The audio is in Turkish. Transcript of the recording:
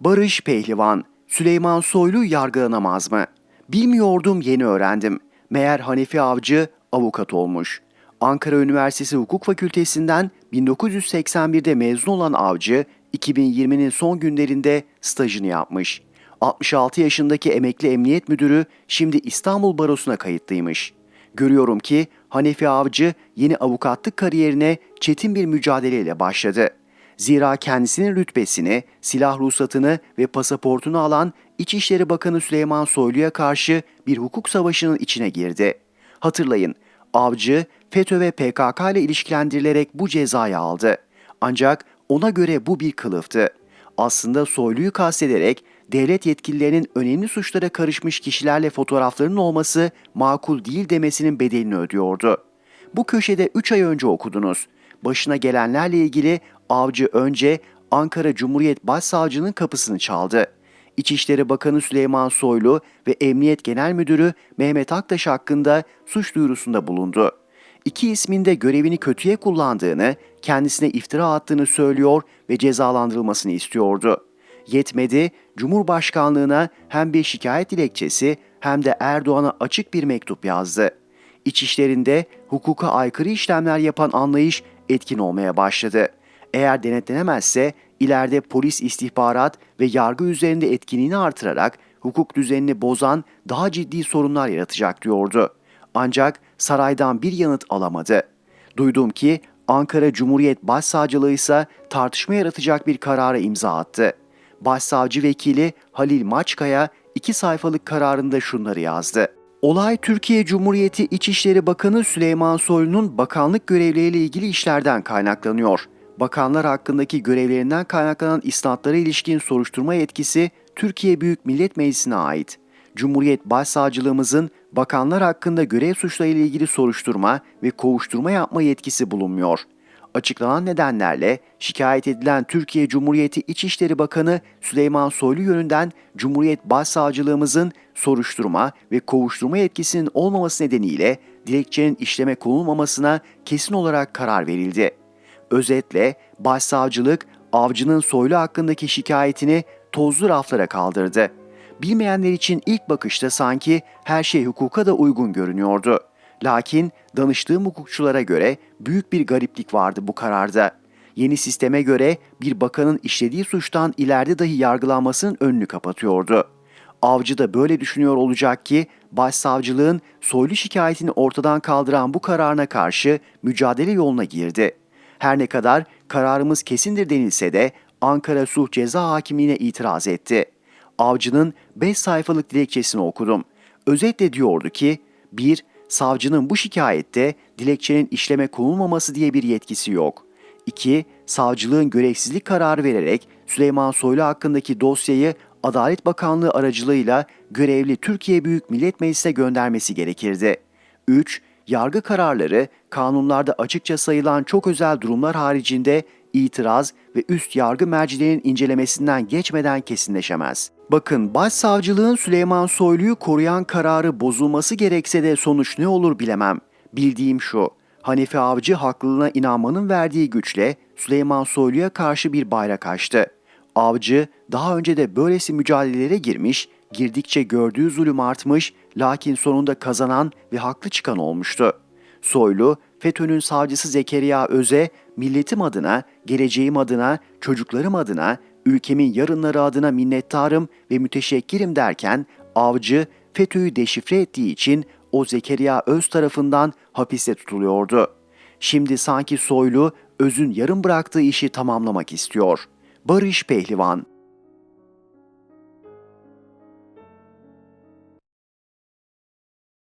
Barış Pehlivan, Süleyman Soylu yargılanamaz mı? Bilmiyordum yeni öğrendim. Meğer Hanefi Avcı avukat olmuş. Ankara Üniversitesi Hukuk Fakültesinden 1981'de mezun olan Avcı, 2020'nin son günlerinde stajını yapmış. 66 yaşındaki emekli emniyet müdürü şimdi İstanbul Barosu'na kayıtlıymış. Görüyorum ki Hanefi Avcı yeni avukatlık kariyerine çetin bir mücadeleyle başladı. Zira kendisinin rütbesini, silah ruhsatını ve pasaportunu alan İçişleri Bakanı Süleyman Soylu'ya karşı bir hukuk savaşının içine girdi. Hatırlayın, Avcı FETÖ ve PKK ile ilişkilendirilerek bu cezayı aldı. Ancak ona göre bu bir kılıftı. Aslında Soylu'yu kastederek devlet yetkililerinin önemli suçlara karışmış kişilerle fotoğraflarının olması makul değil demesinin bedelini ödüyordu. Bu köşede 3 ay önce okudunuz. Başına gelenlerle ilgili avcı önce Ankara Cumhuriyet Başsavcının kapısını çaldı. İçişleri Bakanı Süleyman Soylu ve Emniyet Genel Müdürü Mehmet Aktaş hakkında suç duyurusunda bulundu. İki isminde görevini kötüye kullandığını, kendisine iftira attığını söylüyor ve cezalandırılmasını istiyordu. Yetmedi, Cumhurbaşkanlığına hem bir şikayet dilekçesi hem de Erdoğan'a açık bir mektup yazdı. İçişlerinde hukuka aykırı işlemler yapan anlayış etkin olmaya başladı. Eğer denetlenemezse ileride polis istihbarat ve yargı üzerinde etkinliğini artırarak hukuk düzenini bozan daha ciddi sorunlar yaratacak diyordu. Ancak saraydan bir yanıt alamadı. Duydum ki Ankara Cumhuriyet Başsavcılığı ise tartışma yaratacak bir karara imza attı. Başsavcı vekili Halil Maçkaya iki sayfalık kararında şunları yazdı. Olay Türkiye Cumhuriyeti İçişleri Bakanı Süleyman Soylu'nun bakanlık görevleriyle ilgili işlerden kaynaklanıyor. Bakanlar hakkındaki görevlerinden kaynaklanan isnatlara ilişkin soruşturma yetkisi Türkiye Büyük Millet Meclisi'ne ait. Cumhuriyet Başsavcılığımızın bakanlar hakkında görev suçlarıyla ilgili soruşturma ve kovuşturma yapma yetkisi bulunmuyor. Açıklanan nedenlerle şikayet edilen Türkiye Cumhuriyeti İçişleri Bakanı Süleyman Soylu yönünden Cumhuriyet Başsavcılığımızın soruşturma ve kovuşturma yetkisinin olmaması nedeniyle dilekçenin işleme konulmamasına kesin olarak karar verildi. Özetle başsavcılık avcının Soylu hakkındaki şikayetini tozlu raflara kaldırdı. Bilmeyenler için ilk bakışta sanki her şey hukuka da uygun görünüyordu. Lakin danıştığım hukukçulara göre büyük bir gariplik vardı bu kararda. Yeni sisteme göre bir bakanın işlediği suçtan ileride dahi yargılanmasının önünü kapatıyordu. Avcı da böyle düşünüyor olacak ki başsavcılığın soylu şikayetini ortadan kaldıran bu kararına karşı mücadele yoluna girdi. Her ne kadar kararımız kesindir denilse de Ankara Suh Ceza Hakimliğine itiraz etti. Avcının 5 sayfalık dilekçesini okudum. Özetle diyordu ki 1. Savcının bu şikayette dilekçenin işleme konulmaması diye bir yetkisi yok. 2. Savcılığın görevsizlik kararı vererek Süleyman Soylu hakkındaki dosyayı Adalet Bakanlığı aracılığıyla görevli Türkiye Büyük Millet Meclisi'ne göndermesi gerekirdi. 3. Yargı kararları kanunlarda açıkça sayılan çok özel durumlar haricinde itiraz ve üst yargı mercilerinin incelemesinden geçmeden kesinleşemez. Bakın başsavcılığın Süleyman Soylu'yu koruyan kararı bozulması gerekse de sonuç ne olur bilemem. Bildiğim şu, Hanefi Avcı haklılığına inanmanın verdiği güçle Süleyman Soylu'ya karşı bir bayrak açtı. Avcı daha önce de böylesi mücadelelere girmiş, girdikçe gördüğü zulüm artmış, lakin sonunda kazanan ve haklı çıkan olmuştu. Soylu, FETÖ'nün savcısı Zekeriya Öz'e milletim adına, geleceğim adına, çocuklarım adına, ülkemin yarınları adına minnettarım ve müteşekkirim derken avcı FETÖ'yü deşifre ettiği için o Zekeriya Öz tarafından hapiste tutuluyordu. Şimdi sanki Soylu Öz'ün yarım bıraktığı işi tamamlamak istiyor. Barış Pehlivan